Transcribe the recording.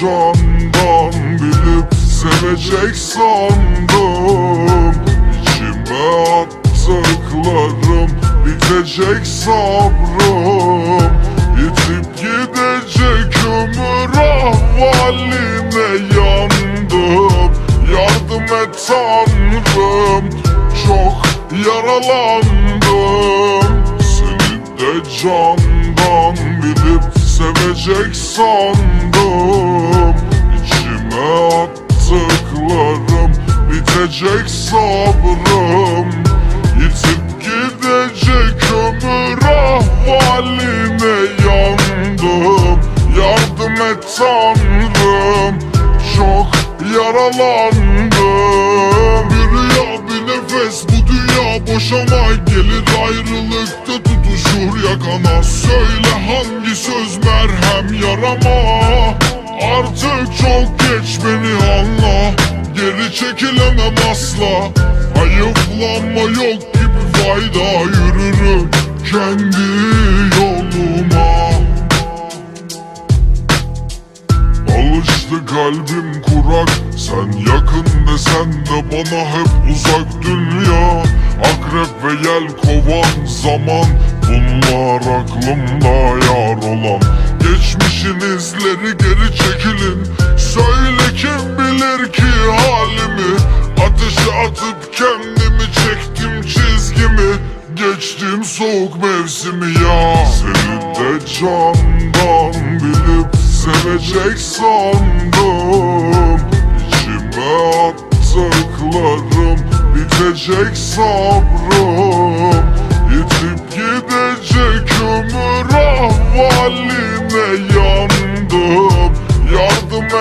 candan bilip sevecek sandım. İçime attıklarım bitecek sabrım. Yitip gidecek ömür ahvaline yandım. Yardım et Tanrım çok yaralandım. Seni de bilip sevecek sandım. İçime attıklarım bitecek sabrım. Yitip gidecek ömür ahvaline yandım. Yardım et Tanrım çok yaralandım Söyle hangi söz merhem yarama? Artık çok geç beni anla. Geri çekilemem asla. Hayıflanma yok gibi fayda Yürürüm kendi yoluma. Alıştı kalbim kurak. Sen yakın desen de bana hep uzak dünya. Akrep ve yel kovan zaman Bunlar aklımda yar olan. Geçmişin izleri geri çekilin. Söyle kim bilir ki halimi? Ateşe atıp kendimi çektim çizgimi. Geçtim soğuk mevsimi ya. Seni de candan bilip sevecek sandım. İçime attıklarım bitecek sabrım